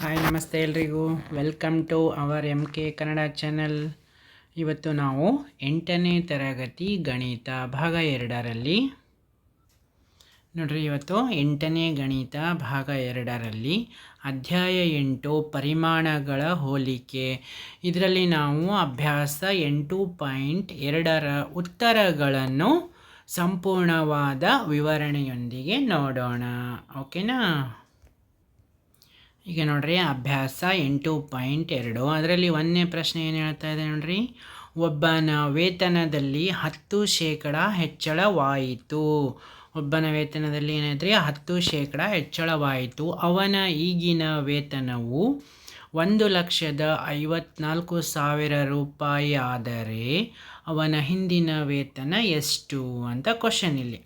Hi ನಮಸ್ತೆ ಎಲ್ರಿಗೂ. Welcome to our M K Kannada channel ಇವತ್ತು ನಾವು ಎಂಟನೇ ತರಗತಿ ಗಣಿತ ಭಾಗ ಎರಡರಲ್ಲಿ. ನೋಡ್ರಿ, ಇವತ್ತು ಎಂಟನೇ ಗಣಿತ ಭಾಗ ಎರಡರಲ್ಲಿ ಅಧ್ಯಾಯ ಎಂಟು ಪರಿಮಾಣಗಳ ಹೋಲಿಕೆ. ಇದರಲ್ಲಿ ನಾವು ಅಭ್ಯಾಸ ಎಂಟು ಪಾಯಿಂಟ್ ಎರಡರ ಉತ್ತರಗಳನ್ನು ಸಂಪೂರ್ಣವಾದ ವಿವರಣೆಯೊಂದಿಗೆ ನೋಡೋಣ. ಓಕೆನಾ ಈಗ ನೋಡ್ರಿ, ಅಭ್ಯಾಸ ಎಂಟು ಪಾಯಿಂಟ್ ಎರಡು. ಅದರಲ್ಲಿ ಒಂದನೇ ಪ್ರಶ್ನೆ ಏನು ಹೇಳ್ತಾ ಇದೆ ನೋಡ್ರಿ? ಒಬ್ಬನ ವೇತನದಲ್ಲಿ ಹತ್ತು ಶೇಕಡ ಹೆಚ್ಚಳವಾಯಿತು. ಒಬ್ಬನ ವೇತನದಲ್ಲಿ ಏನಾಯ್ತು ಹತ್ತು ಶೇಕಡ ಹೆಚ್ಚಳವಾಯಿತು. ಅವನ ಈಗಿನ ವೇತನವು ಒಂದು ಲಕ್ಷದ ಐವತ್ನಾಲ್ಕು ಸಾವಿರ ರೂಪಾಯಿ. ಆದರೆ ಅವನ ಹಿಂದಿನ ವೇತನ ಎಷ್ಟು ಅಂತ ಕ್ವಶನ್ ಇಲ್ಲಿ.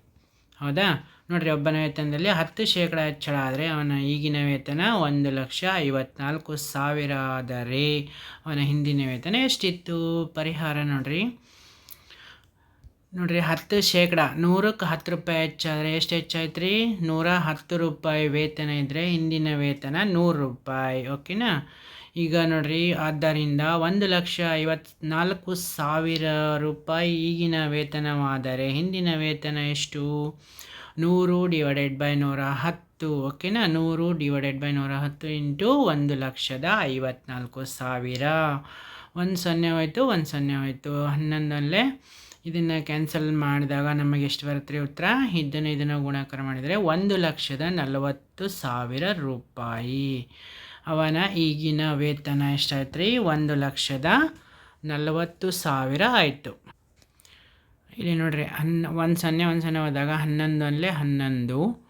ಹೌದಾ? ನೋಡ್ರಿ ಒಬ್ಬನ ವೇತನದಲ್ಲಿ ಹತ್ತು ಶೇಕಡ ಹೆಚ್ಚಳ ಆದರೆ ಅವನ ಈಗಿನ ವೇತನ ಒಂದು ಲಕ್ಷ ಐವತ್ನಾಲ್ಕು ಸಾವಿರ ಆದರೆ ಅವನ ಹಿಂದಿನ ವೇತನ ಎಷ್ಟಿತ್ತು? ಪರಿಹಾರ ನೋಡ್ರಿ. ನೋಡ್ರಿ ಹತ್ತು ಶೇಕಡ, ನೂರಕ್ಕೆ ಹತ್ತು ರೂಪಾಯಿ ಹೆಚ್ಚಾದರೆ ಎಷ್ಟು ಹೆಚ್ಚಾಯ್ತು ರೀ ನೂರ ಹತ್ತು ರೂಪಾಯಿ ವೇತನ ಇದ್ದರೆ ಹಿಂದಿನ ವೇತನ ನೂರು ರೂಪಾಯಿ, ಓಕೆನಾ? ಈಗ ನೋಡ್ರಿ, ಆದ್ದರಿಂದ ಒಂದು ಲಕ್ಷ ಐವತ್ನಾಲ್ಕು ಸಾವಿರ ರೂಪಾಯಿ ಈಗಿನ ವೇತನವಾದರೆ ಹಿಂದಿನ ವೇತನ ಎಷ್ಟು? ನೂರು ಡಿವೈಡೆಡ್ ಬೈ ನೂರ ಹತ್ತು ಓಕೆನಾ ನೂರು ಡಿವೈಡೆಡ್ ಬೈ ನೂರ ಹತ್ತು ಇಂಟು ಒಂದು ಲಕ್ಷದ ಐವತ್ನಾಲ್ಕು ಸಾವಿರ. ಒಂದು ಸೊನ್ನೆ ಹೋಯಿತು, ಒಂದು ಸೊನ್ನೆ ಹೋಯಿತು. ಹನ್ನೊಂದಲ್ಲೇ ಇದನ್ನು ಕ್ಯಾನ್ಸಲ್ ಮಾಡಿದಾಗ ನಮಗೆ ಎಷ್ಟು ಬರುತ್ತೆ ಉತ್ತರ? ಇದನ್ನು ಇದನ್ನು ಗುಣಾಕಾರ ಮಾಡಿದರೆ ಒಂದು ಲಕ್ಷದ ನಲವತ್ತು ಸಾವಿರ ರೂಪಾಯಿ. ಅವನ ಈಗಿನ ವೇತನ ಎಷ್ಟಾಯ್ತು ರೀ ಒಂದು ಲಕ್ಷದ ನಲವತ್ತು ಸಾವಿರ ಆಯಿತು. ಇಲ್ಲಿ ನೋಡಿರಿ, ಹನ್ನ, ಒಂದು ಸೊನ್ನೆ ಒಂದು ಸೊನ್ನೆ ಹೋದಾಗ ಹನ್ನೊಂದು ಒಂದಲೇ ಹನ್ನೊಂದು.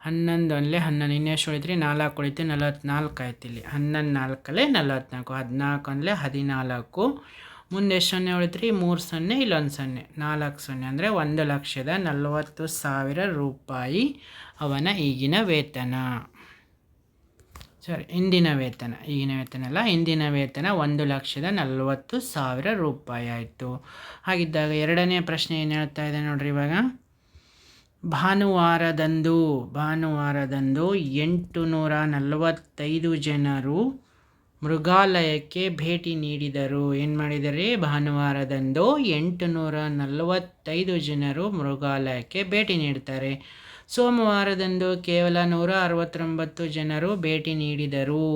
ಹನ್ನೊಂದು ಒಂದಲೇ ಹನ್ನೊಂದು. ಇನ್ನೆಷ್ಟು ಉಳಿತ್ರಿ? ನಾಲ್ಕು ಉಳಿತು ನಲವತ್ತ್ನಾಲ್ಕು ಆಯ್ತು ಇಲ್ಲಿ. ಹನ್ನೊಂದು ನಾಲ್ಕಲ್ಲೇ ನಲವತ್ತ್ನಾಲ್ಕು ಹದಿನಾಲ್ಕು ಅಂದಲೇ ಹದಿನಾಲ್ಕು. ಮುಂದೆ ಎಷ್ಟು ಸೊನ್ನೆ ಉಳಿತ್ರಿ? ಮೂರು ಸೊನ್ನೆ, ಇಲ್ಲೊಂದು ಸೊನ್ನೆ. ನಾಲ್ಕು ಸೊನ್ನೆ ಅಂದರೆ ಒಂದು ಲಕ್ಷದ ನಲವತ್ತು ಸಾವಿರ ರೂಪಾಯಿ ಅವನ ಈಗಿನ ವೇತನ. ಸಾರಿ ಇಂದಿನ ವೇತನ, ಈಗಿನ ವೇತನ ಅಲ್ಲ, ಇಂದಿನ ವೇತನ ಒಂದು ಲಕ್ಷದ ನಲವತ್ತು ಸಾವಿರ ರೂಪಾಯಿ ಆಯಿತು. ಹಾಗಿದ್ದಾಗ ಎರಡನೇ ಪ್ರಶ್ನೆ ಏನು ಹೇಳ್ತಾ ಇದೆ ನೋಡ್ರಿ ಇವಾಗ? ಭಾನುವಾರದಂದು ಭಾನುವಾರದಂದು ಎಂಟು ನೂರ ನಲವತ್ತೈದು ಜನರು ಮೃಗಾಲಯಕ್ಕೆ ಭೇಟಿ ನೀಡಿದರು. ಏನು ಮಾಡಿದರೆ? ಭಾನುವಾರದಂದು ಎಂಟು ನೂರ ನಲವತ್ತೈದು ಜನರು ಮೃಗಾಲಯಕ್ಕೆ ಭೇಟಿ ನೀಡ್ತಾರೆ. ಸೋಮವಾರದಂದು ಕೇವಲ ನೂರ ಅರವತ್ತೊಂಬತ್ತು ಜನರು ಭೇಟಿ ನೀಡಿದರು.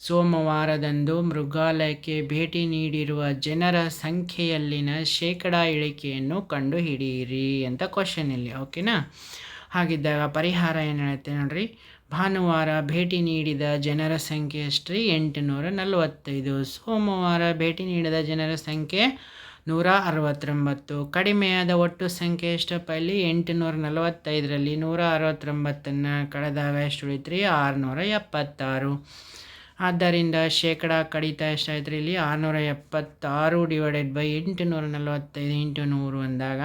ಸೋಮವಾರದಂದು ಮೃಗಾಲಯಕ್ಕೆ ಭೇಟಿ ನೀಡಿರುವ ಜನರ ಸಂಖ್ಯೆಯಲ್ಲಿನ ಶೇಕಡ ಇಳಿಕೆಯನ್ನು ಕಂಡುಹಿಡಿಯಿರಿ ಅಂತ ಕ್ವಶನ್ ಇಲ್ಲಿ ಓಕೆನಾ ಹಾಗಿದ್ದಾಗ ಪರಿಹಾರ ಏನು ಹೇಳುತ್ತೆ ನೋಡ್ರಿ? ಭಾನುವಾರ ಭೇಟಿ ನೀಡಿದ ಜನರ ಸಂಖ್ಯೆ ಎಷ್ಟ್ರಿ ಎಂಟುನೂರ ನಲವತ್ತೈದು. ಸೋಮವಾರ ಭೇಟಿ ನೀಡಿದ ಜನರ ಸಂಖ್ಯೆ ನೂರ ಅರವತ್ತೊಂಬತ್ತು ಕಡಿಮೆಯಾದ ಒಟ್ಟು ಸಂಖ್ಯೆ ಎಷ್ಟಪ್ಪ ಇಲ್ಲಿ ಎಂಟುನೂರ ನಲವತ್ತೈದರಲ್ಲಿ ನೂರ ಅರವತ್ತೊಂಬತ್ತನ್ನು ಕಳೆದಾಗ ಎಷ್ಟು ಉಳಿತ್ರಿ ಆರುನೂರ ಎಪ್ಪತ್ತಾರು ಆದ್ದರಿಂದ ಶೇಕಡ ಕಡಿತ ಎಷ್ಟಾಯ್ತು ಇಲ್ಲಿ ಆರುನೂರ ಎಪ್ಪತ್ತಾರು ಡಿವೈಡೆಡ್ ಬೈ ಎಂಟುನೂರ ನಲವತ್ತೈದು ಇಂಟು ನೂರು ಅಂದಾಗ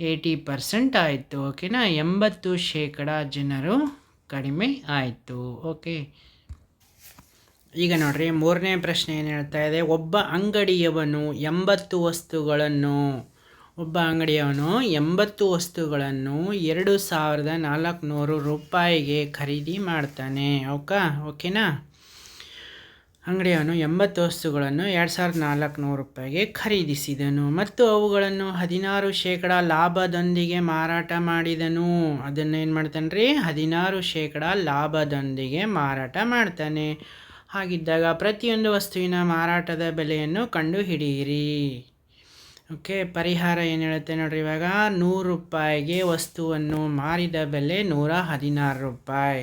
ಏಯ್ಟಿ ಪರ್ಸೆಂಟ್ ಆಯಿತು, ಓಕೆನಾ? ಎಂಬತ್ತು ಶೇಕಡ ಜನರು ಕಡಿಮೆ ಆಯಿತು, ಓಕೆ? ಈಗ ನೋಡ್ರಿ ಮೂರನೇ ಪ್ರಶ್ನೆ ಏನು ಹೇಳ್ತಾ ಇದೆ? ಒಬ್ಬ ಅಂಗಡಿಯವನು ಎಂಬತ್ತು ವಸ್ತುಗಳನ್ನು, ಒಬ್ಬ ಅಂಗಡಿಯವನು ಎಂಬತ್ತು ವಸ್ತುಗಳನ್ನು ಎರಡು ಸಾವಿರದ ನಾಲ್ಕುನೂರು ರೂಪಾಯಿಗೆ ಖರೀದಿ ಮಾಡ್ತಾನೆ. ಓಕಾ, ಓಕೆನಾ? ಅಂಗಡಿಯವನು ಎಂಬತ್ತು ವಸ್ತುಗಳನ್ನು ಎರಡು ಸಾವಿರದ ನಾಲ್ಕುನೂರು ರೂಪಾಯಿಗೆ ಖರೀದಿಸಿದನು. ಮತ್ತು ಅವುಗಳನ್ನು ಹದಿನಾರು ಶೇಕಡ ಲಾಭದೊಂದಿಗೆ ಮಾರಾಟ ಮಾಡಿದನು. ಅದನ್ನು ಏನು ಮಾಡ್ತಾನೆ ರೀ ಹದಿನಾರು ಶೇಕಡ ಲಾಭದೊಂದಿಗೆ ಮಾರಾಟ ಮಾಡ್ತಾನೆ. ಹಾಗಿದ್ದಾಗ ಪ್ರತಿಯೊಂದು ವಸ್ತುವಿನ ಮಾರಾಟದ ಬೆಲೆಯನ್ನು ಕಂಡುಹಿಡಿಯಿರಿ. ಓಕೆ, ಪರಿಹಾರ ಏನು ಹೇಳುತ್ತೆ ನೋಡ್ರಿ ಇವಾಗ? ನೂರು ರೂಪಾಯಿಗೆ ವಸ್ತುವನ್ನು ಮಾರಿದ ಬೆಲೆ ನೂರ ಹದಿನಾರು ರೂಪಾಯಿ.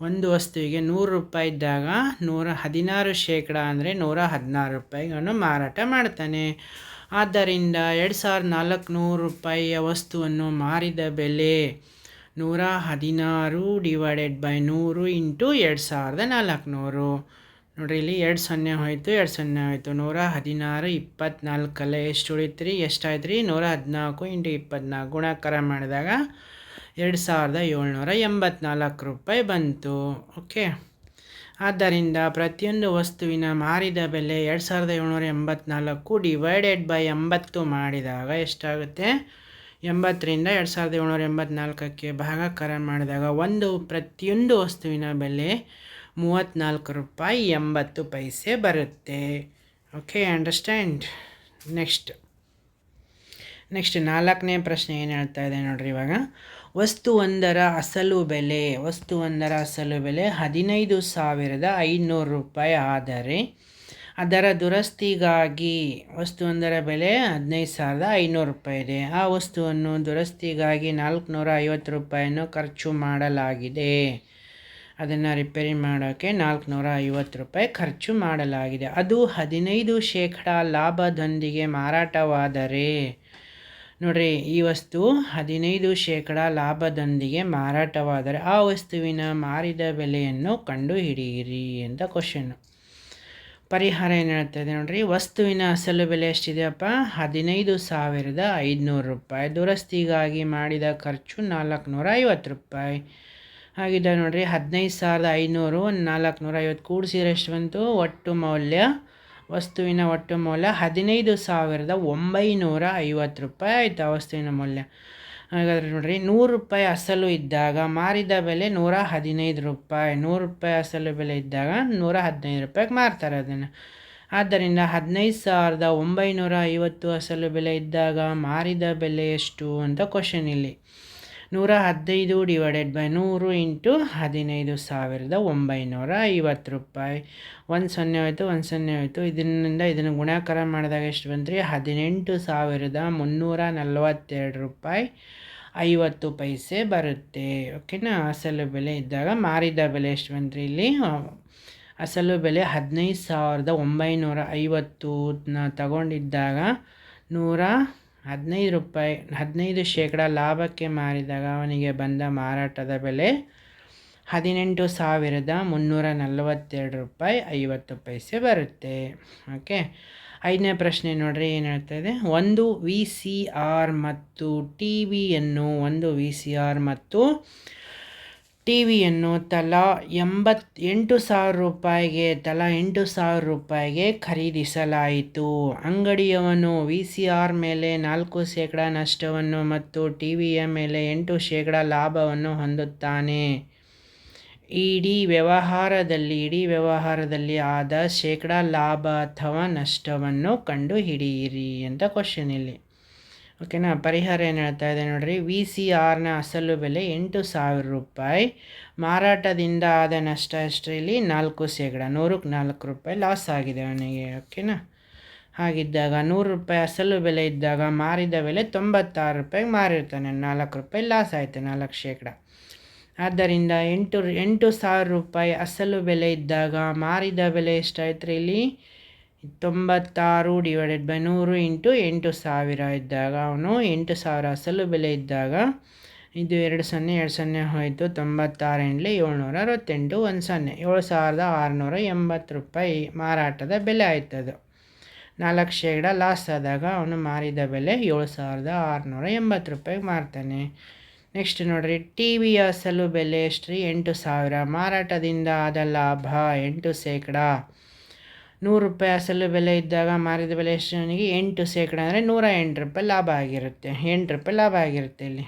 ಒಂದು ವಸ್ತುವಿಗೆ ನೂರು ರೂಪಾಯಿ ಇದ್ದಾಗ ನೂರ ಹದಿನಾರು ಶೇಕಡ ಅಂದರೆ ನೂರ ಹದಿನಾರು ರೂಪಾಯಿಗಳನ್ನು ಮಾರಾಟ ಮಾಡ್ತಾನೆ. ಆದ್ದರಿಂದ ಎರಡು ಸಾವಿರದ ನಾಲ್ಕುನೂರು ರೂಪಾಯಿಯ ವಸ್ತುವನ್ನು ಮಾರಿದ ಬೆಲೆ ನೂರ ಹದಿನಾರು ಡಿವೈಡೆಡ್ ಬೈ ನೂರು ಇಂಟು ಎರಡು ಸಾವಿರದ ನಾಲ್ಕುನೂರು. ನೋಡಿರಿ, ಇಲ್ಲಿ ಎರಡು ಸೊನ್ನೆ ಹೋಯಿತು, ಎರಡು ಸೊನ್ನೆ ಹೋಯಿತು. ನೂರ ಹದಿನಾರು ಇಪ್ಪತ್ನಾಲ್ಕಲ್ಲೇ ಎಷ್ಟು ಉಳಿತು ಎಷ್ಟಾಯ್ತು ರೀ ನೂರ ಹದಿನಾಲ್ಕು ಇಂಟು ಇಪ್ಪತ್ತ್ನಾಲ್ಕು ಗುಣಾಕಾರ ಮಾಡಿದಾಗ ಎರಡು ಸಾವಿರದ ಏಳ್ನೂರ ಎಂಬತ್ನಾಲ್ಕು ರೂಪಾಯಿ ಬಂತು. ಓಕೆ. ಆದ್ದರಿಂದ ಪ್ರತಿಯೊಂದು ವಸ್ತುವಿನ ಮಾರಿದ ಬೆಲೆ ಎರಡು ಸಾವಿರದ ಏಳ್ನೂರ ಎಂಬತ್ನಾಲ್ಕು ಡಿವೈಡೆಡ್ ಬೈ ಎಂಬತ್ತು ಮಾಡಿದಾಗ ಎಷ್ಟಾಗುತ್ತೆ? ಎಂಬತ್ತರಿಂದ ಎರಡು ಸಾವಿರದ ಏಳ್ನೂರ ಎಂಬತ್ನಾಲ್ಕಕ್ಕೆ ಭಾಗಾಕಾರ ಮಾಡಿದಾಗ ಒಂದು ಪ್ರತಿಯೊಂದು ವಸ್ತುವಿನ ಬೆಲೆ ಮೂವತ್ತ್ನಾಲ್ಕು ರೂಪಾಯಿ ಎಂಬತ್ತು ಪೈಸೆ ಬರುತ್ತೆ. ಓಕೆ ಅಂಡರ್ಸ್ಟ್ಯಾಂಡ್ ನೆಕ್ಸ್ಟ್ ನೆಕ್ಸ್ಟ್ ನಾಲ್ಕನೇ ಪ್ರಶ್ನೆ ಏನು ಹೇಳ್ತಾ ಇದೆ ನೋಡ್ರಿ ಇವಾಗ. ವಸ್ತುವೊಂದರ ಅಸಲು ಬೆಲೆ, ವಸ್ತುವೊಂದರ ಅಸಲು ಬೆಲೆ ಹದಿನೈದು ಸಾವಿರದ ಐನೂರು ರೂಪಾಯಿ ಆದರೆ ಅದರ ದುರಸ್ತಿಗಾಗಿ ವಸ್ತುವೊಂದರ ಬೆಲೆ ಹದಿನೈದು ಸಾವಿರದ ಐನೂರು ರೂಪಾಯಿ ಇದೆ ಆ ವಸ್ತುವನ್ನು ದುರಸ್ತಿಗಾಗಿ ನಾಲ್ಕುನೂರ ಐವತ್ತು ರೂಪಾಯಿಯನ್ನು ಖರ್ಚು ಮಾಡಲಾಗಿದೆ. ಅದನ್ನು ರಿಪೇರಿ ಮಾಡೋಕ್ಕೆ ನಾಲ್ಕುನೂರ ಐವತ್ತು ರೂಪಾಯಿ ಖರ್ಚು ಮಾಡಲಾಗಿದೆ. ಅದು ಹದಿನೈದು ಶೇಕಡ ಲಾಭದೊಂದಿಗೆ ಮಾರಾಟವಾದರೆ, ನೋಡ್ರಿ, ಈ ವಸ್ತು ಹದಿನೈದು ಶೇಕಡ ಲಾಭದೊಂದಿಗೆ ಮಾರಾಟವಾದರೆ ಆ ವಸ್ತುವಿನ ಮಾರಿದ ಬೆಲೆಯನ್ನು ಕಂಡುಹಿಡಿಯಿರಿ ಅಂತ ಕ್ವಶನ್ನು ಪರಿಹಾರ ಏನು ಹೇಳ್ತದೆ ನೋಡ್ರಿ, ವಸ್ತುವಿನ ಅಸಲು ಬೆಲೆ ಎಷ್ಟಿದೆಯಪ್ಪ? ಹದಿನೈದು ಸಾವಿರದ ಐದುನೂರು ರೂಪಾಯಿ. ದುರಸ್ತಿಗಾಗಿ ಮಾಡಿದ ಖರ್ಚು ನಾಲ್ಕುನೂರ ಐವತ್ತು ರೂಪಾಯಿ. ಹಾಗಿದೆ ನೋಡಿರಿ, ಹದಿನೈದು ಸಾವಿರದ ಐನೂರು ನಾಲ್ಕುನೂರ ಐವತ್ತು ಕೂಡಿಸಿದ್ರೆ ಎಷ್ಟು ಬಂತು? ಒಟ್ಟು ಮೌಲ್ಯ ವಸ್ತುವಿನ ಒಟ್ಟು ಮೌಲ್ಯ ಹದಿನೈದು ಸಾವಿರದ ಒಂಬೈನೂರ ಐವತ್ತು ರೂಪಾಯಿ ಆಯಿತು ಆ ವಸ್ತುವಿನ ಮೌಲ್ಯ. ಹಾಗಾದರೆ ನೋಡಿರಿ, ನೂರು ರೂಪಾಯಿ ಅಸಲು ಇದ್ದಾಗ ಮಾರಿದ ಬೆಲೆ ನೂರ ಹದಿನೈದು ರೂಪಾಯಿ. ನೂರು ರೂಪಾಯಿ ಅಸಲು ಬೆಲೆ ಇದ್ದಾಗ ನೂರ ಹದಿನೈದು ರೂಪಾಯಿಗೆ ಮಾರ್ತಾರೆ ಅದನ್ನು. ಆದ್ದರಿಂದ ಹದಿನೈದು ಸಾವಿರದ ಒಂಬೈನೂರ ಐವತ್ತು ಅಸಲು ಬೆಲೆ ಇದ್ದಾಗ ಮಾರಿದ ಬೆಲೆ ಎಷ್ಟು ಅಂತ ಕ್ವಶನ್ ಇಲ್ಲಿ. ನೂರ ಹದಿನೈದು ಡಿವೈಡೆಡ್ ಬೈ ನೂರು ಇಂಟು ಹದಿನೈದು ಸಾವಿರದ ಒಂಬೈನೂರ ಐವತ್ತು ರೂಪಾಯಿ. ಒಂದು ಸೊನ್ನೆ ಆಯಿತು, ಒಂದು ಸೊನ್ನೆ ಆಯಿತು. ಇದರಿಂದ ಇದನ್ನು ಗುಣಾಕಾರ ಮಾಡಿದಾಗ ಎಷ್ಟು ಬಂತು ಹದಿನೆಂಟು ಸಾವಿರದ ಮುನ್ನೂರ ನಲವತ್ತೆರಡು ರೂಪಾಯಿ ಐವತ್ತು ಪೈಸೆ ಬರುತ್ತೆ. ಓಕೆನಾ ಅಸಲು ಬೆಲೆ ಇದ್ದಾಗ ಮಾರಿದ ಬೆಲೆ ಎಷ್ಟು ಬಂತು ಇಲ್ಲಿ? ಅಸಲು ಬೆಲೆ ಹದಿನೈದು ಸಾವಿರದ ಒಂಬೈನೂರ ಐವತ್ತು ತಗೊಂಡಿದ್ದಾಗ ನೂರ ಹದಿನೈದು ರೂಪಾಯಿ, ಹದಿನೈದು ಶೇಕಡ ಲಾಭಕ್ಕೆ ಮಾರಿದಾಗ ಅವನಿಗೆ ಬಂದ ಮಾರಾಟದ ಬೆಲೆ ಹದಿನೆಂಟು ಸಾವಿರದ ಮುನ್ನೂರ ನಲವತ್ತೆರಡು ರೂಪಾಯಿ ಐವತ್ತು ಪೈಸೆ ಬರುತ್ತೆ. ಓಕೆ? ಐದನೇ ಪ್ರಶ್ನೆ ನೋಡ್ರಿ, ಏನು ಹೇಳ್ತಾ ಇದೆ? ಒಂದು ವಿ ಸಿ ಆರ್ ಮತ್ತು ಟಿ ವಿಯನ್ನು ಒಂದು ವಿ ಸಿ ಆರ್ ಮತ್ತು ಟಿ ವಿಯನ್ನು ತಲಾ ಎಂಬತ್ತೆಂಟು ಸಾವಿರ ರೂಪಾಯಿಗೆ ತಲಾ ಎಂಟು ಸಾವಿರ ರೂಪಾಯಿಗೆ ಖರೀದಿಸಲಾಯಿತು. ಅಂಗಡಿಯವನು ವಿ ಸಿ ಆರ್ ಮೇಲೆ ನಾಲ್ಕು ಶೇಕಡ ನಷ್ಟವನ್ನು ಮತ್ತು ಟಿ ವಿಯ ಮೇಲೆ ಎಂಟು ಶೇಕಡ ಲಾಭವನ್ನು ಹೊಂದುತ್ತಾನೆ. ಇಡೀ ವ್ಯವಹಾರದಲ್ಲಿ ಇಡೀ ವ್ಯವಹಾರದಲ್ಲಿ ಆದ ಶೇಕಡ ಲಾಭ ಅಥವಾ ನಷ್ಟವನ್ನು ಕಂಡುಹಿಡಿಯಿರಿ ಅಂತ ಕ್ವಶನ್ ಇಲ್ಲಿ. ಓಕೆನಾ ಪರಿಹಾರ ಏನು ಹೇಳ್ತಾ ಇದೆ ನೋಡಿರಿ ವಿ ಸಿ ಆರ್ನ ಅಸಲು ಬೆಲೆ ಎಂಟು ಸಾವಿರ ರೂಪಾಯಿ. ಮಾರಾಟದಿಂದ ಆದ ನಷ್ಟ ಅಷ್ಟರಲ್ಲಿ ನಾಲ್ಕು ಶೇಕಡ, ನೂರಕ್ಕೆ ನಾಲ್ಕು ರೂಪಾಯಿ ಲಾಸ್ ಆಗಿದೆ ಅವನಿಗೆ ಓಕೆನಾ ಹಾಗಿದ್ದಾಗ ನೂರು ರೂಪಾಯಿ ಅಸಲು ಬೆಲೆ ಇದ್ದಾಗ ಮಾರಿದ ಬೆಲೆ ತೊಂಬತ್ತಾರು ರೂಪಾಯಿಗೆ ಮಾರಿರ್ತಾನೆ, ನಾಲ್ಕು ರೂಪಾಯಿ ಲಾಸ್ ಆಯಿತು, ನಾಲ್ಕು ಶೇಕಡ. ಆದ್ದರಿಂದ ಎಂಟು ಎಂಟು ಸಾವಿರ ರೂಪಾಯಿ ಅಸಲು ಬೆಲೆ ಇದ್ದಾಗ ಮಾರಿದ ಬೆಲೆ ಎಷ್ಟಾಯ್ತು ರೀ ಇಲ್ಲಿ ತೊಂಬತ್ತಾರು ಡಿವೈಡೆಡ್ ಬೈ ನೂರು ಇಂಟು ಎಂಟು ಸಾವಿರ ಇದ್ದಾಗ ಅವನು ಎಂಟು ಸಾವಿರ ಅಸಲು ಬೆಲೆ ಇದ್ದಾಗ ಇದು ಎರಡು ಸೊನ್ನೆ ಎರಡು ಸೊನ್ನೆ ಹೋಯಿತು. ತೊಂಬತ್ತಾರು ಎಂಟ್ಲಿ ಏಳ್ನೂರ ಅರವತ್ತೆಂಟು, ಒಂದು ಸೊನ್ನೆ. ಏಳು ಸಾವಿರದ ಆರುನೂರ ಎಂಬತ್ತು ರೂಪಾಯಿ ಮಾರಾಟದ ಬೆಲೆ ಆಯ್ತದು. ನಾಲ್ಕು ಶೇಕಡ ಲಾಸ್ ಆದಾಗ ಅವನು ಮಾರಿದ ಬೆಲೆ ಏಳು ಸಾವಿರದ ಆರುನೂರ ಎಂಬತ್ತು ರೂಪಾಯಿಗೆ ಮಾರ್ತಾನೆ. ನೆಕ್ಸ್ಟ್ ನೋಡಿರಿ ಟಿ ವಿಯ ಅಸಲು ಬೆಲೆ ಎಷ್ಟು ರೀ ಎಂಟು ಸಾವಿರ ಮಾರಾಟದಿಂದ ಆದ ಲಾಭ ಎಂಟು ಶೇಕಡ. ನೂರು ರೂಪಾಯಿ ಅಸಲು ಬೆಲೆ ಇದ್ದಾಗ ಮಾರಿದ ಬೆಲೆ ಎಷ್ಟು ಅವನಿಗೆ ಎಂಟು ಶೇಕಡ ಅಂದರೆ ನೂರ ಎಂಟು ರೂಪಾಯಿ ಲಾಭ ಆಗಿರುತ್ತೆ. ಎಂಟು ರೂಪಾಯಿ ಲಾಭ ಆಗಿರುತ್ತೆ ಇಲ್ಲಿ.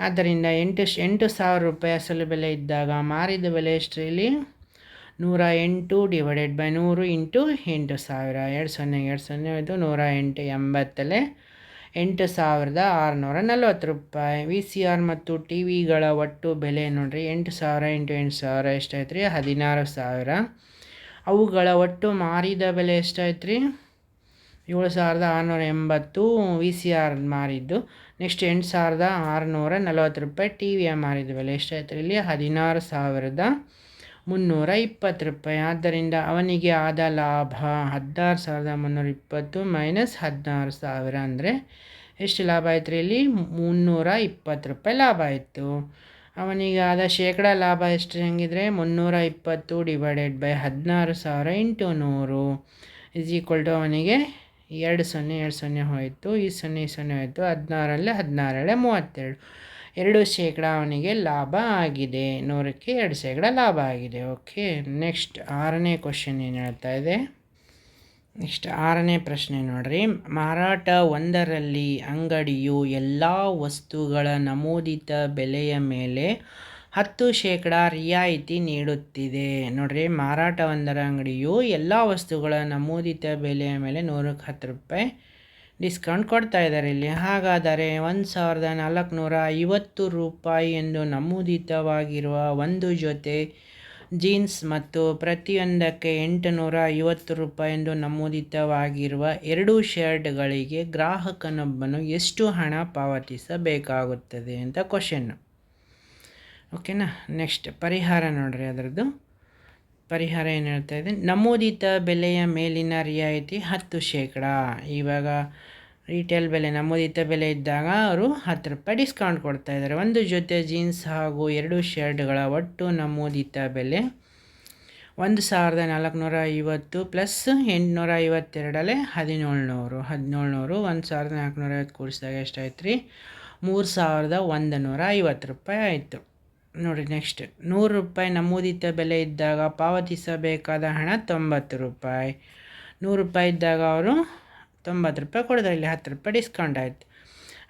ಆದ್ದರಿಂದ ಎಂಟು ಎಂಟು ಸಾವಿರ ರೂಪಾಯಿ ಅಸಲು ಬೆಲೆ ಇದ್ದಾಗ ಮಾರಿದ ಬೆಲೆ ಎಷ್ಟು ಇಲ್ಲಿ ನೂರ ಎಂಟು ಡಿವೈಡೆಡ್ ಬೈ ನೂರು ಇಂಟು ಎಂಟು ಸಾವಿರ. ಎರಡು ಸೊನ್ನೆ ಎರಡು ಸೊನ್ನೆ ಇದು ನೂರ ಎಂಟು ಎಂಬತ್ತಲ್ಲೇ ಎಂಟು ಸಾವಿರದ ಆರುನೂರ ನಲ್ವತ್ತು ರೂಪಾಯಿ. ವಿ ಸಿ ಆರ್ ಮತ್ತು ಟಿ ವಿಗಳ ಒಟ್ಟು ಬೆಲೆ ನೋಡಿರಿ. ಎಂಟು ಸಾವಿರ ಇಂಟು ಎಂಟು ಸಾವಿರ ಎಷ್ಟಾಯ್ತು ರೀ? ಹದಿನಾರು ಸಾವಿರ. ಅವುಗಳ ಒಟ್ಟು ಮಾರಿದ ಬೆಲೆ ಎಷ್ಟಾಯ್ತು ರೀ ಏಳು ಸಾವಿರದ ಆರುನೂರ ಎಂಬತ್ತು ವಿ ಸಿ ಆರ್ ಮಾರಿದ್ದು. ನೆಕ್ಸ್ಟ್ ಎಂಟು ಸಾವಿರದ ಆರುನೂರ ನಲವತ್ತು ರೂಪಾಯಿ ಟಿ ವಿಯ ಮಾರಿದ ಬೆಲೆ ಎಷ್ಟಾಯ್ತು ಇಲ್ಲಿ ಹದಿನಾರು ಸಾವಿರದ ಮುನ್ನೂರ ಇಪ್ಪತ್ತು ರೂಪಾಯಿ. ಆದ್ದರಿಂದ ಅವನಿಗೆ ಆದ ಲಾಭ ಹದಿನಾರು ಸಾವಿರದ ಮುನ್ನೂರ ಇಪ್ಪತ್ತು ಮೈನಸ್ ಹದಿನಾರು ಸಾವಿರ ಅಂದರೆ ಎಷ್ಟು ಲಾಭ ಆಯ್ತು ರೀ ಇಲ್ಲಿ ಮುನ್ನೂರ ಇಪ್ಪತ್ತು ರೂಪಾಯಿ ಲಾಭ ಆಯಿತು. ಅವನಿಗೆ ಆದ ಶೇಕಡ ಲಾಭ ಎಷ್ಟು ಹೆಂಗಿದ್ರೆ ಮುನ್ನೂರ ಇಪ್ಪತ್ತು ಡಿವೈಡೆಡ್ ಬೈ ಹದಿನಾರು ಸಾವಿರ ಇಂಟು ನೂರು. ಇಸ್ ಈಕ್ವಲ್ ಟು ಅವನಿಗೆ ಎರಡು ಸೊನ್ನೆ ಎರಡು ಸೊನ್ನೆ ಹೋಯಿತು. ಈ ಸೊನ್ನೆ ಈ ಸೊನ್ನೆ ಹೋಯಿತು. ಹದಿನಾರಲ್ಲೇ ಹದಿನಾರಲ್ಲೇ ಮೂವತ್ತೆರಡು. ಎರಡು ಶೇಕಡ ಅವನಿಗೆ ಲಾಭ ಆಗಿದೆ. ನೂರಕ್ಕೆ ಎರಡು ಶೇಕಡ ಲಾಭ ಆಗಿದೆ. ಓಕೆ ನೆಕ್ಸ್ಟ್ ಆರನೇ ಕ್ವಶನ್ ಏನು ಹೇಳ್ತಾ ಇದೆ? ನೆಕ್ಸ್ಟ್ ಆರನೇ ಪ್ರಶ್ನೆ ನೋಡ್ರಿ. ಮಾರಾಟ ಒಂದರಲ್ಲಿ ಅಂಗಡಿಯು ಎಲ್ಲ ವಸ್ತುಗಳ ನಮೂದಿತ ಬೆಲೆಯ ಮೇಲೆ ಹತ್ತು ಶೇಕಡ ರಿಯಾಯಿತಿ ನೀಡುತ್ತಿದೆ. ನೋಡ್ರಿ, ಮಾರಾಟ ಒಂದರ ಅಂಗಡಿಯು ಎಲ್ಲ ವಸ್ತುಗಳ ನಮೂದಿತ ಬೆಲೆಯ ಮೇಲೆ ನೂರಕ್ಕೆ ಹತ್ತು ರೂಪಾಯಿ ಡಿಸ್ಕೌಂಟ್ ಕೊಡ್ತಾ ಇದ್ದಾರೆ ಇಲ್ಲಿ. ಹಾಗಾದರೆ ಒಂದು ಸಾವಿರದ ನಾಲ್ಕುನೂರ ಐವತ್ತು ರೂಪಾಯಿ ಎಂದು ನಮೂದಿತವಾಗಿರುವ ಒಂದು ಜೊತೆ ಜೀನ್ಸ್ ಮತ್ತು ಪ್ರತಿಯೊಂದಕ್ಕೆ ಎಂಟುನೂರ ಐವತ್ತು ರೂಪಾಯಿ ಎಂದು ನಮೂದಿತವಾಗಿರುವ ಎರಡು ಶರ್ಟ್ಗಳಿಗೆ ಗ್ರಾಹಕನೊಬ್ಬನು ಎಷ್ಟು ಹಣ ಪಾವತಿಸಬೇಕಾಗುತ್ತದೆ ಅಂತ ಕ್ವಶನ್ನು ಓಕೆನಾ ನೆಕ್ಸ್ಟ್ ಪರಿಹಾರ ನೋಡ್ರಿ ಅದರದ್ದು. ಪರಿಹಾರ ಏನು ಹೇಳ್ತಾ ಇದೆ ನಮೂದಿತ ಬೆಲೆಯ ಮೇಲಿನ ರಿಯಾಯಿತಿ ಹತ್ತು ಶೇಕಡ. ಇವಾಗ ರಿಟೇಲ್ ಬೆಲೆ, ನಮೂದಿತ ಬೆಲೆ ಇದ್ದಾಗ ಅವರು ಹತ್ತು ರೂಪಾಯಿ ಡಿಸ್ಕೌಂಟ್ ಕೊಡ್ತಾ ಇದ್ದಾರೆ. ಒಂದು ಜೊತೆ ಜೀನ್ಸ್ ಹಾಗೂ ಎರಡು ಶರ್ಟ್ಗಳ ಒಟ್ಟು ನಮೂದಿತ ಬೆಲೆ ಒಂದು ಸಾವಿರದ ನಾಲ್ಕುನೂರ ಐವತ್ತು ಪ್ಲಸ್ ಎಂಟುನೂರ ಐವತ್ತೆರಡಲ್ಲೇ ಹದಿನೇಳ್ನೂರು. ಹದಿನೇಳ್ನೂರು ಒಂದು ಸಾವಿರದ ನಾಲ್ಕುನೂರ ಐವತ್ತು ಕೂಡಿಸಿದಾಗ ಎಷ್ಟಾಯ್ತು ರೀ ಮೂರು ಸಾವಿರದ ಒಂದು ನೂರ ಐವತ್ತು ರೂಪಾಯಿ ಆಯಿತು. ನೋಡಿ ನೆಕ್ಸ್ಟ್ ನೂರು ರೂಪಾಯಿ ನಮೂದಿತ ಬೆಲೆ ಇದ್ದಾಗ ಪಾವತಿಸಬೇಕಾದ ಹಣ ತೊಂಬತ್ತು ರೂಪಾಯಿ. ನೂರು ರೂಪಾಯಿ ಇದ್ದಾಗ ಅವರು ತೊಂಬತ್ತು ರೂಪಾಯಿ ಕೊಡೋದ್ರಲ್ಲಿ ಹತ್ತು ರೂಪಾಯಿ ಡಿಸ್ಕೌಂಟ್ ಆಯಿತು.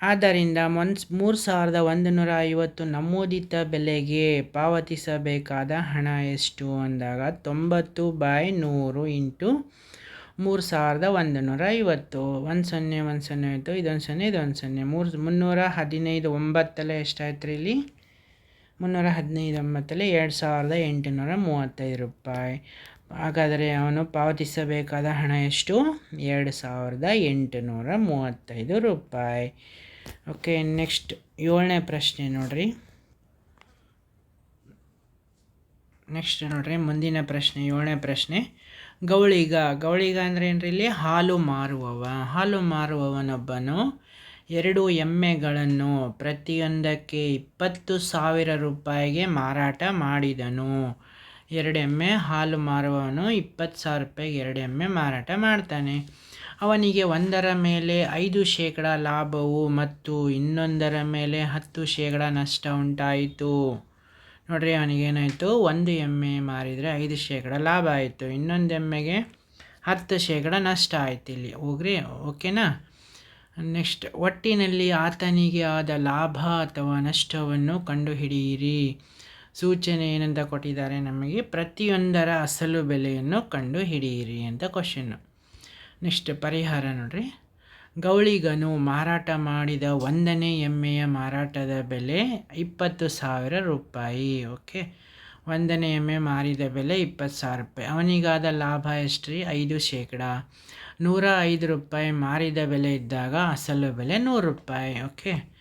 ಆದ್ದರಿಂದ ಮೊನ್ಸ್, ಮೂರು ಸಾವಿರದ ಒಂದು ನೂರ ಐವತ್ತು ನಮೂದಿತ ಬೆಲೆಗೆ ಪಾವತಿಸಬೇಕಾದ ಹಣ ಎಷ್ಟು ಅಂದಾಗ ತೊಂಬತ್ತು ಬೈ ನೂರು ಇಂಟು ಮೂರು ಸಾವಿರದ ಒಂದು ನೂರ ಐವತ್ತು. ಒಂದು ಸೊನ್ನೆ ಒಂದು ಸೊನ್ನೆ ಆಯಿತು, ಇದೊಂದು ಸೊನ್ನೆ ಇದೊಂದು ಸೊನ್ನೆ. ಮೂರು ಮುನ್ನೂರ ಹದಿನೈದು ಒಂಬತ್ತಲ್ಲೇ ಎಷ್ಟಾಯ್ತು ರೀ ಇಲ್ಲಿ? ಮುನ್ನೂರ ಹದಿನೈದು ಒಂಬತ್ತಲ್ಲಿ ಎರಡು ಸಾವಿರದ ಎಂಟುನೂರ ಮೂವತ್ತೈದು ರೂಪಾಯಿ. ಹಾಗಾದರೆ ಅವನು ಪಾವತಿಸಬೇಕಾದ ಹಣ ಎಷ್ಟು? ಎರಡು ಸಾವಿರದ ಎಂಟುನೂರ ಮೂವತ್ತೈದು ರೂಪಾಯಿ. ಓಕೆ, ನೆಕ್ಸ್ಟ್ ಏಳನೇ ಪ್ರಶ್ನೆ ನೋಡಿರಿ. ನೆಕ್ಸ್ಟ್ ನೋಡಿರಿ, ಮುಂದಿನ ಪ್ರಶ್ನೆ, ಏಳನೇ ಪ್ರಶ್ನೆ. ಗೌಳಿಗ ಗೌಳಿಗ ಅಂದರೆ ಏನ್ರಿ ಇಲ್ಲಿ? ಹಾಲು ಮಾರುವವ. ಹಾಲು ಮಾರುವವನೊಬ್ಬನು ಎರಡು ಎಮ್ಮೆಗಳನ್ನು ಪ್ರತಿಯೊಂದಕ್ಕೆ ಇಪ್ಪತ್ತು ಸಾವಿರ ರೂಪಾಯಿಗೆ ಮಾರಾಟ ಮಾಡಿದನು. ಎರಡು ಎಮ್ಮೆ ಹಾಲು ಮಾರುವವನು ಇಪ್ಪತ್ತು ಸಾವಿರ ರೂಪಾಯಿಗೆ ಎರಡು ಎಮ್ಮೆ ಮಾರಾಟ ಮಾಡ್ತಾನೆ. ಅವನಿಗೆ ಒಂದರ ಮೇಲೆ ಐದು ಶೇಕಡ ಲಾಭವು ಮತ್ತು ಇನ್ನೊಂದರ ಮೇಲೆ ಹತ್ತು ಶೇಕಡ ನಷ್ಟ ಉಂಟಾಯಿತು. ನೋಡ್ರಿ, ಅವನಿಗೇನಾಯಿತು? ಒಂದು ಎಮ್ಮೆ ಮಾರಿದರೆ ಐದು ಶೇಕಡ ಲಾಭ ಆಯಿತು. ಇನ್ನೊಂದು ಎಮ್ಮೆಗೆ ಹತ್ತು ಶೇಕಡ ನಷ್ಟ ಆಯಿತು ಇಲ್ಲಿ. ಹೋಗ್ರಿ, ಓಕೆನಾ? ನೆಕ್ಸ್ಟ್, ಒಟ್ಟಿನಲ್ಲಿ ಆತನಿಗೆ ಆದ ಲಾಭ ಅಥವಾ ನಷ್ಟವನ್ನು ಕಂಡುಹಿಡಿಯಿರಿ. ಸೂಚನೆ ಏನಂತ ಕೊಟ್ಟಿದ್ದಾರೆ ನಮಗೆ, ಪ್ರತಿಯೊಂದರ ಅಸಲು ಬೆಲೆಯನ್ನು ಕಂಡು ಹಿಡಿಯಿರಿ ಅಂತ ಕ್ವಶನ್ನು ನೆಕ್ಸ್ಟ್ ಪರಿಹಾರ ನೋಡ್ರಿ. ಗೌಳಿಗನು ಮಾರಾಟ ಮಾಡಿದ ಒಂದನೇ ಎಮ್ಮೆಯ ಮಾರಾಟದ ಬೆಲೆ ಇಪ್ಪತ್ತು ಸಾವಿರ ರೂಪಾಯಿ. ಓಕೆ. ಒಂದನೇ ಎಮ್ಮೆ ಮಾರಿದ ಬೆಲೆ ಇಪ್ಪತ್ತು ಸಾವಿರ ರೂಪಾಯಿ. ಅವನಿಗಾದ ಲಾಭ ಎಷ್ಟು ರೀ ಐದು ಶೇಕಡ. ನೂರ ಐದು ರೂಪಾಯಿ ಮಾರಿದ ಬೆಲೆ ಇದ್ದಾಗ ಅಸಲು ಬೆಲೆ ನೂರು ರೂಪಾಯಿ. ಓಕೆ.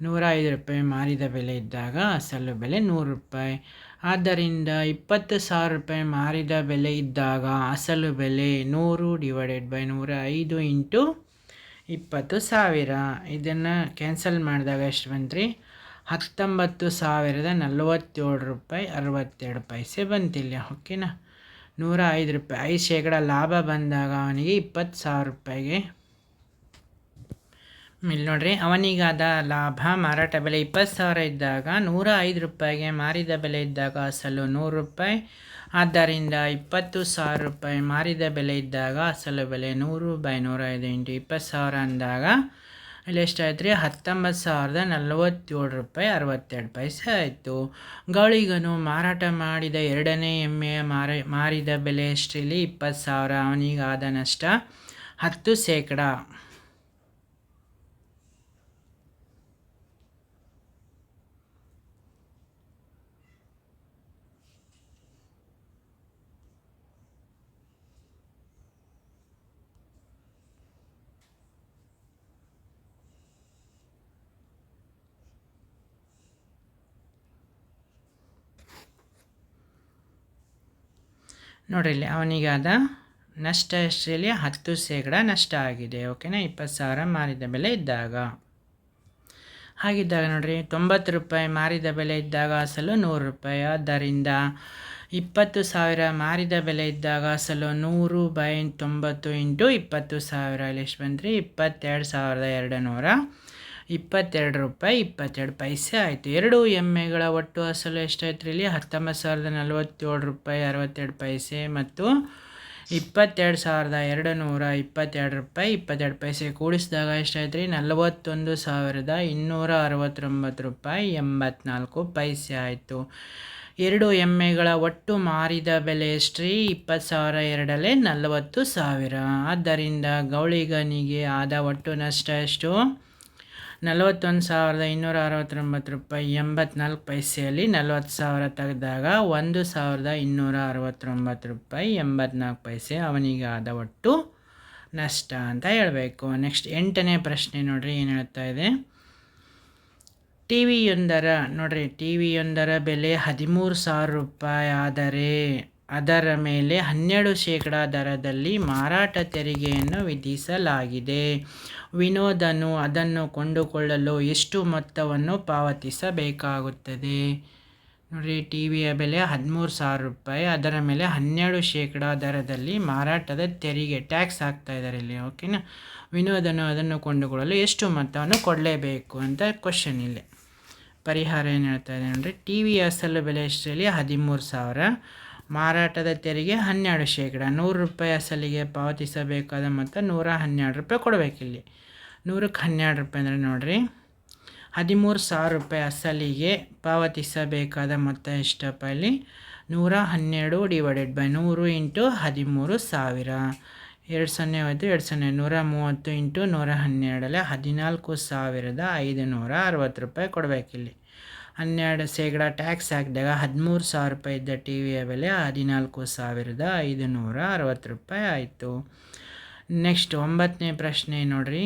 ನೂರ ಐದು ರೂಪಾಯಿ ಮಾರಿದ ಬೆಲೆ ಇದ್ದಾಗ ಅಸಲು ಬೆಲೆ ನೂರು ರೂಪಾಯಿ. ಆದ್ದರಿಂದ ಇಪ್ಪತ್ತು ಸಾವಿರ ರೂಪಾಯಿ ಮಾರಿದ ಬೆಲೆ ಇದ್ದಾಗ ಅಸಲು ಬೆಲೆ ನೂರು ಡಿವೈಡೆಡ್ ಬೈ ನೂರ ಐದು ಇಂಟು ಇಪ್ಪತ್ತು ಸಾವಿರ. ಇದನ್ನು ಕ್ಯಾನ್ಸಲ್ ಮಾಡಿದಾಗ ಎಷ್ಟು ಬಂತ್ರಿ? ಹತ್ತೊಂಬತ್ತು ಸಾವಿರದ ನಲವತ್ತೇಳು ರೂಪಾಯಿ ಅರವತ್ತೆರಡು ಪೈಸೆ ಬಂತಿಲ್ಲ, ಓಕೆನಾ? ನೂರ ಐದು ರೂಪಾಯಿ. ಐದು ಶೇಕಡ ಲಾಭ ಬಂದಾಗ ಅವನಿಗೆ ಇಪ್ಪತ್ತು ಸಾವಿರ ರೂಪಾಯಿಗೆ ಇಲ್ಲಿ ನೋಡ್ರಿ, ಅವನಿಗಾದ ಲಾಭ ಮಾರಾಟ ಬೆಲೆ ಇಪ್ಪತ್ತು ಸಾವಿರ ಇದ್ದಾಗ ನೂರ ಐದು ರೂಪಾಯಿಗೆ ಮಾರಿದ ಬೆಲೆ ಇದ್ದಾಗ ಅಸಲು ನೂರು ರೂಪಾಯಿ. ಆದ್ದರಿಂದ ಇಪ್ಪತ್ತು ಸಾವಿರ ರೂಪಾಯಿ ಮಾರಿದ ಬೆಲೆ ಇದ್ದಾಗ ಅಸಲು ಬೆಲೆ ನೂರು ಬೈ ನೂರ ಐದು ಇಂಟು ಇಪ್ಪತ್ತು ಸಾವಿರ ಅಂದಾಗ ಇಲ್ಲಿ ಎಷ್ಟಾಯ್ತು ರೀ ಹತ್ತೊಂಬತ್ತು ಸಾವಿರದ ನಲ್ವತ್ತೇಳು ರೂಪಾಯಿ ಅರವತ್ತೆರಡು ಪೈಸೆ ಆಯಿತು. ಗೌಳಿಗನು ಮಾರಾಟ ಮಾಡಿದ ಎರಡನೇ ಎಮ್ಮೆಯ ಮಾರ, ಮಾರಿದ ಬೆಲೆ ಎಷ್ಟಿಲ್ಲಿ ಇಪ್ಪತ್ತು ಸಾವಿರ, ಅವನಿಗಾದ ನಷ್ಟ ಹತ್ತು ಶೇಕಡ. ನೋಡಿರಿ ಇಲ್ಲಿ ಅವನಿಗಾದ ನಷ್ಟ ಎಷ್ಟರಲ್ಲಿ ಹತ್ತು ಶೇಕಡ ನಷ್ಟ ಆಗಿದೆ, ಓಕೆನಾ? ಇಪ್ಪತ್ತು ಸಾವಿರ ಮಾರಿದ ಬೆಲೆ ಇದ್ದಾಗ. ಹಾಗಿದ್ದಾಗ ನೋಡಿರಿ, ತೊಂಬತ್ತು ರೂಪಾಯಿ ಮಾರಿದ ಬೆಲೆ ಇದ್ದಾಗ ಅಸಲು ನೂರು ರೂಪಾಯಿ. ಆದ್ದರಿಂದ ಇಪ್ಪತ್ತು ಸಾವಿರ ಮಾರಿದ ಬೆಲೆ ಇದ್ದಾಗ ಅಸಲು ನೂರು ಬೈ ತೊಂಬತ್ತು ಇಂಟು ಇಪ್ಪತ್ತು ಸಾವಿರ. ಎಷ್ಟು ಬಂದ್ರಿ? ಇಪ್ಪತ್ತೆರಡು ಸಾವಿರದ ಎರಡು ನೂರ ಇಪ್ಪತ್ತೆರಡು ರೂಪಾಯಿ, ಇಪ್ಪತ್ತೆರಡು ಪೈಸೆ ಆಯಿತು. ಎರಡು ಎಮ್ಮೆಗಳ ಒಟ್ಟು ಅಸಲು ಎಷ್ಟಾಯ್ತು ಇಲ್ಲಿ? ಹತ್ತೊಂಬತ್ತು ಸಾವಿರದ ನಲವತ್ತೇಳು ರೂಪಾಯಿ ಅರವತ್ತೆರಡು ಪೈಸೆ ಮತ್ತು ಇಪ್ಪತ್ತೆರಡು ಸಾವಿರದ ಎರಡು ನೂರ ಇಪ್ಪತ್ತೆರಡು ರೂಪಾಯಿ, ಇಪ್ಪತ್ತೆರಡು ಪೈಸೆ ಕೂಡಿಸಿದಾಗ ಎಷ್ಟಾಯ್ತು ರೀ ನಲವತ್ತೊಂದು ಸಾವಿರದ ಇನ್ನೂರ ಅರವತ್ತೊಂಬತ್ತು ರೂಪಾಯಿ ಎಂಬತ್ನಾಲ್ಕು ಪೈಸೆ ಆಯಿತು. ಎರಡು ಎಮ್ಮೆಗಳ ಒಟ್ಟು ಮಾರಿದ ಬೆಲೆ ಎಷ್ಟ್ರಿ? ಇಪ್ಪತ್ತು ಸಾವಿರ ಎರಡಲೇ ನಲವತ್ತು ಸಾವಿರ. ಆದ್ದರಿಂದ ಗೌಳಿಗನಿಗೆ ಆದ ಒಟ್ಟು ನಷ್ಟ ಎಷ್ಟು? ನಲವತ್ತೊಂದು ಸಾವಿರದ ಇನ್ನೂರ ಅರವತ್ತೊಂಬತ್ತು ರೂಪಾಯಿ ಎಂಬತ್ನಾಲ್ಕು ಪೈಸೆಯಲ್ಲಿ ನಲವತ್ತು ಸಾವಿರ ತೆಗೆದಾಗ ಒಂದು ಸಾವಿರದ ಇನ್ನೂರ ಅರವತ್ತೊಂಬತ್ತು ರೂಪಾಯಿ ಎಂಬತ್ನಾಲ್ಕು ಪೈಸೆ ಅವನಿಗೆ ಆದ ಒಟ್ಟು ನಷ್ಟ ಅಂತ ಹೇಳಬೇಕು. ನೆಕ್ಸ್ಟ್ ಎಂಟನೇ ಪ್ರಶ್ನೆ ನೋಡಿರಿ ಏನು ಹೇಳ್ತಾ ಇದೆ? ಟಿ ವಿಯೊಂದರ ನೋಡಿರಿ ಟಿ ವಿಯೊಂದರ ಬೆಲೆ ಹದಿಮೂರು ಸಾವಿರ ರೂಪಾಯಿ ಆದರೆ ಅದರ ಮೇಲೆ ಹನ್ನೆರಡು ಶೇಕಡ ದರದಲ್ಲಿ ಮಾರಾಟ ತೆರಿಗೆಯನ್ನು ವಿಧಿಸಲಾಗಿದೆ. ವಿನೋದನು ಅದನ್ನು ಕೊಂಡುಕೊಳ್ಳಲು ಎಷ್ಟು ಮೊತ್ತವನ್ನು ಪಾವತಿಸಬೇಕಾಗುತ್ತದೆ? ನೋಡಿ, ಟಿ ವಿಯ ಬೆಲೆ ಹದಿಮೂರು ಸಾವಿರ ರೂಪಾಯಿ. ಅದರ ಮೇಲೆ ಹನ್ನೆರಡು ಶೇಕಡ ದರದಲ್ಲಿ ಮಾರಾಟದ ತೆರಿಗೆ ಟ್ಯಾಕ್ಸ್ ಹಾಕ್ತಾ ಇದ್ದಾರೆ ಇಲ್ಲಿ, ಓಕೆನಾ? ವಿನೋದನು ಅದನ್ನು ಕೊಂಡುಕೊಳ್ಳಲು ಎಷ್ಟು ಮೊತ್ತವನ್ನು ಕೊಡಲೇಬೇಕು ಅಂತ ಕ್ವಶನ್ ಇಲ್ಲಿ. ಪರಿಹಾರ ಏನು ಹೇಳ್ತಾ ಇದೆ ಅಂದರೆ, ಟಿ ವಿ ಅಸಲು ಬೆಲೆ ಎಷ್ಟರಲ್ಲಿ ಹದಿಮೂರು ಸಾವಿರ. ಮಾರಾಟದ ತೆರಿಗೆ ಹನ್ನೆರಡು ಶೇಕಡ. ನೂರು ರೂಪಾಯಿ ಅಸಲಿಗೆ ಪಾವತಿಸಬೇಕಾದ ಮೊತ್ತ ನೂರ ಹನ್ನೆರಡು ರೂಪಾಯಿ ಕೊಡಬೇಕಿಲ್ಲಿ. ನೂರಕ್ಕೆ ಹನ್ನೆರಡು ರೂಪಾಯಿ ಅಂದರೆ ನೋಡಿರಿ. ಹದಿಮೂರು ಸಾವಿರ ರೂಪಾಯಿ ಅಸಲಿಗೆ ಪಾವತಿಸಬೇಕಾದ ಮೊತ್ತ ಎಷ್ಟಪ್ಪ ಇಲ್ಲಿ? ನೂರ ಹನ್ನೆರಡು ಡಿವೈಡೆಡ್ ಬೈ ನೂರು ಇಂಟು ಹದಿಮೂರು ಸಾವಿರ. ಎರಡು ಸೊನ್ನೆ ಹೋಯ್ತು, ಎರಡು ಸೊನ್ನೆ. ನೂರ ಮೂವತ್ತು ಇಂಟು ನೂರ ಹನ್ನೆರಡಲ್ಲೇ ಹದಿನಾಲ್ಕು ಸಾವಿರದ ಐದು ನೂರ ಅರವತ್ತು ರೂಪಾಯಿ ಕೊಡಬೇಕಿಲ್ಲಿ. ಹನ್ನೆರಡು ಶೇಕಡ ಟ್ಯಾಕ್ಸ್ ಹಾಕಿದಾಗ ಹದಿಮೂರು ಸಾವಿರ ರೂಪಾಯಿ ಇದ್ದ ಟಿ ವಿಯ ಬೆಲೆ ಹದಿನಾಲ್ಕು ಸಾವಿರದ ಐದು ನೂರ ಅರವತ್ತು ರೂಪಾಯಿ ಆಯಿತು. ನೆಕ್ಸ್ಟ್ ಒಂಬತ್ತನೇ ಪ್ರಶ್ನೆ ನೋಡಿರಿ.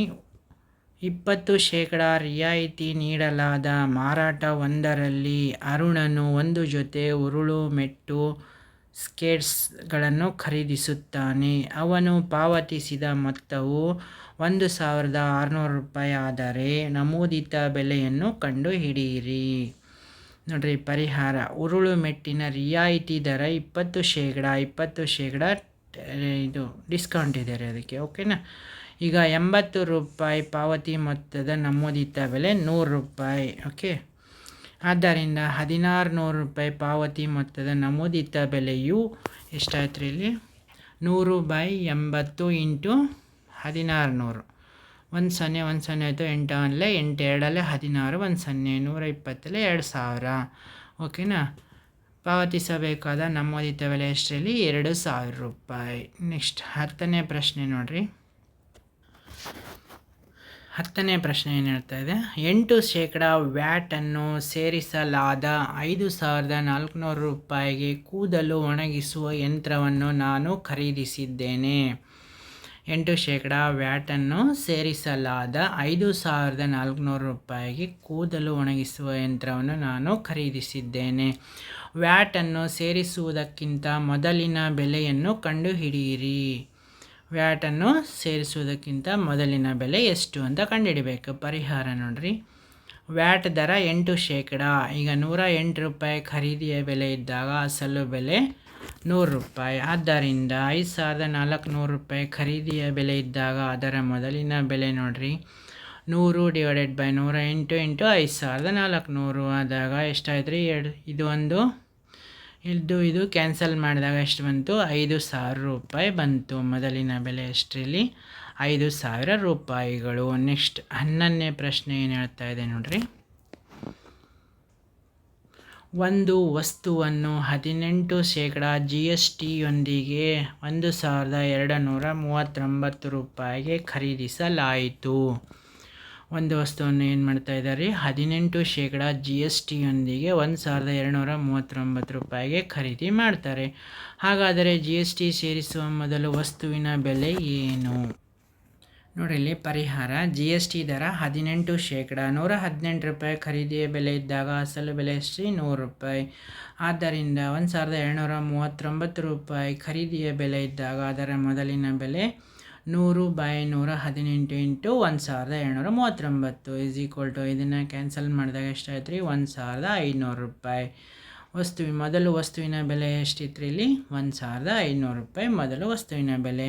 ಇಪ್ಪತ್ತು ಶೇಕಡ ರಿಯಾಯಿತಿ ನೀಡಲಾದ ಮಾರಾಟ ಒಂದರಲ್ಲಿ ಅರುಣನು ಒಂದು ಜೊತೆ ಉರುಳು ಮೆಟ್ಟು ಸ್ಕೇಟ್ಸ್ಗಳನ್ನು ಖರೀದಿಸುತ್ತಾನೆ. ಅವನು ಪಾವತಿಸಿದ ಮೊತ್ತವು ಒಂದು ಸಾವಿರದ ಆರುನೂರು ರೂಪಾಯಿ ಆದರೆ ನಮೂದಿತ ಬೆಲೆಯನ್ನು ಕಂಡುಹಿಡಿಯಿರಿ. ನೋಡಿರಿ, ಪರಿಹಾರ. ಉರುಳು ಮೆಟ್ಟಿನ ರಿಯಾಯಿತಿ ದರ ಇಪ್ಪತ್ತು ಶೇಕಡ ಇಪ್ಪತ್ತು ಶೇಕಡ ಇದು, ಡಿಸ್ಕೌಂಟ್ ಇದೆ ರೀ ಅದಕ್ಕೆ, ಓಕೆನಾ? ಈಗ ಎಂಬತ್ತು ರೂಪಾಯಿ ಪಾವತಿ ಮೊತ್ತದ ನಮೂದಿತ ಬೆಲೆ ನೂರು ರೂಪಾಯಿ, ಓಕೆ? ಆದ್ದರಿಂದ ಹದಿನಾರು ನೂರು ರೂಪಾಯಿ ಪಾವತಿ ಮೊತ್ತದ ನಮೂದಿತ ಬೆಲೆಯು ಎಷ್ಟಾಯ್ತು ರೀ ಇಲ್ಲಿ? ನೂರು ಬೈ ಎಂಬತ್ತು ಇಂಟು ಹದಿನಾರು ನೂರು ಒಂದು ಸೊನ್ನೆ ಒಂದು ಸೊನ್ನೆ ಆಯಿತು ಎಂಟು ಅಲ್ಲೇ ಎಂಟು ಎರಡಲ್ಲೇ ಹದಿನಾರು ಒಂದು ಸೊನ್ನೆ ನೂರ ಇಪ್ಪತ್ತಲ್ಲೇ ಎರಡು ಸಾವಿರ. ಓಕೆನಾ? ಪಾವತಿಸಬೇಕಾದ ನಮೋದಿತ ಬೆಲೆ ಎಷ್ಟರಲ್ಲಿ? ಎರಡು ಸಾವಿರ ರೂಪಾಯಿ. ನೆಕ್ಸ್ಟ್ ಹತ್ತನೇ ಪ್ರಶ್ನೆ ನೋಡಿರಿ. ಹತ್ತನೇ ಪ್ರಶ್ನೆ ಏನು ಹೇಳ್ತಾ ಇದೆ? ಎಂಟು ಶೇಕಡ ವ್ಯಾಟನ್ನು ಸೇರಿಸಲಾದ ಐದು ಸಾವಿರದ ನಾಲ್ಕುನೂರು ರೂಪಾಯಿಗೆ ಕೂದಲು ಒಣಗಿಸುವ ಯಂತ್ರವನ್ನು ನಾನು ಖರೀದಿಸಿದ್ದೇನೆ. ಎಂಟು ಶೇಕಡ ವ್ಯಾಟನ್ನು ಸೇರಿಸಲಾದ ಐದು ಸಾವಿರದ ನಾಲ್ಕುನೂರು ರೂಪಾಯಿಗೆ ಕೂದಲು ಒಣಗಿಸುವ ಯಂತ್ರವನ್ನು ನಾನು ಖರೀದಿಸಿದ್ದೇನೆ. ವ್ಯಾಟನ್ನು ಸೇರಿಸುವುದಕ್ಕಿಂತ ಮೊದಲಿನ ಬೆಲೆಯನ್ನು ಕಂಡುಹಿಡಿಯಿರಿ. ವ್ಯಾಟನ್ನು ಸೇರಿಸುವುದಕ್ಕಿಂತ ಮೊದಲಿನ ಬೆಲೆ ಎಷ್ಟು ಅಂತ ಕಂಡುಹಿಡಬೇಕು. ಪರಿಹಾರ ನೋಡ್ರಿ. ವ್ಯಾಟ್ ದರ ಎಂಟು ಶೇಕಡ. ಈಗ ನೂರ ಎಂಟು ರೂಪಾಯಿ ಖರೀದಿಯ ಬೆಲೆ ಇದ್ದಾಗ ಅಸಲು ಬೆಲೆ ನೂರು ರೂಪಾಯಿ. ಆದ್ದರಿಂದ ಐದು ಸಾವಿರದ ನಾಲ್ಕುನೂರು ರೂಪಾಯಿ ಖರೀದಿಯ ಬೆಲೆ ಇದ್ದಾಗ ಅದರ ಮೊದಲಿನ ಬೆಲೆ ನೋಡಿರಿ. ನೂರು ಡಿವೈಡೆಡ್ ಬೈ ನೂರ ಎಂಟು ಎಂಟು ಐದು ಸಾವಿರದ ನಾಲ್ಕುನೂರು ಆದಾಗ ಎಷ್ಟಾಯ್ತು ರೀ ಎರಡು, ಇದು ಒಂದು. ಇದು ಇದು ಕ್ಯಾನ್ಸಲ್ ಮಾಡಿದಾಗ ಎಷ್ಟು ಬಂತು? ಐದು ಸಾವಿರ ರೂಪಾಯಿ ಬಂತು. ಮೊದಲಿನ ಬೆಲೆ ಎಷ್ಟರಲ್ಲಿ ಐದು ಸಾವಿರ ರೂಪಾಯಿಗಳು. ನೆಕ್ಸ್ಟ್ ಹನ್ನೊಂದನೇ ಪ್ರಶ್ನೆ ಏನು ಹೇಳ್ತಾ ಇದೆ ನೋಡಿರಿ? ಒಂದು ವಸ್ತುವನ್ನು ಹದಿನೆಂಟು ಶೇಕಡ ಜಿ ಎಸ್ ಟಿಯೊಂದಿಗೆ ಒಂದು ಸಾವಿರದ ಎರಡು ನೂರ ಮೂವತ್ತೊಂಬತ್ತು ರೂಪಾಯಿಗೆ ಖರೀದಿಸಲಾಯಿತು. ಒಂದು ವಸ್ತುವನ್ನು ಏನು ಮಾಡ್ತಾ ಇದ್ದಾರೆ? ಹದಿನೆಂಟು ಶೇಕಡ ಜಿ ಎಸ್ ಟಿಯೊಂದಿಗೆ ಒಂದು ಸಾವಿರದ ಎರಡುನೂರ ಮೂವತ್ತೊಂಬತ್ತು ರೂಪಾಯಿಗೆ ಖರೀದಿ ಮಾಡ್ತಾರೆ. ಹಾಗಾದರೆ ಜಿ ಎಸ್ ಟಿ ಸೇರಿಸುವ ಮೊದಲು ವಸ್ತುವಿನ ಬೆಲೆ ಏನು? ನೋಡಿ ಇಲ್ಲಿ ಪರಿಹಾರ. ಜಿ ಎಸ್ ಟಿ ದರ ಹದಿನೆಂಟು ಶೇಕಡ. ನೂರ ಹದಿನೆಂಟು ರೂಪಾಯಿ ಖರೀದಿಯ ಬೆಲೆ ಇದ್ದಾಗ ಅಸಲು ಬೆಲೆ ಎಷ್ಟು ನೂರು ರೂಪಾಯಿ. ಆದ್ದರಿಂದ ಒಂದು ಸಾವಿರದ ಏಳ್ನೂರ ಮೂವತ್ತೊಂಬತ್ತು ರೂಪಾಯಿ ಖರೀದಿಯ ಬೆಲೆ ಇದ್ದಾಗ ಅದರ ಮೊದಲಿನ ಬೆಲೆ ನೂರು ಬೈ ನೂರ ಹದಿನೆಂಟು ಇಂಟು ಒಂದು ಸಾವಿರದ ಏಳ್ನೂರ ಮೂವತ್ತೊಂಬತ್ತು. ಈಸ್ ಈಕ್ವಲ್ ಟು ಇದನ್ನು ಕ್ಯಾನ್ಸಲ್ ಮಾಡಿದಾಗ ಎಷ್ಟಾಯ್ತು ರೀ ಒಂದು ಸಾವಿರದ ಐನೂರು ರೂಪಾಯಿ. ವಸ್ತುವಿನ ಮೊದಲು ವಸ್ತುವಿನ ಬೆಲೆ ಎಷ್ಟಿತ್ತು ಇಲ್ಲಿ? ಒಂದು ಸಾವಿರದ ಐನೂರು ರೂಪಾಯಿ ಮೊದಲು ವಸ್ತುವಿನ ಬೆಲೆ.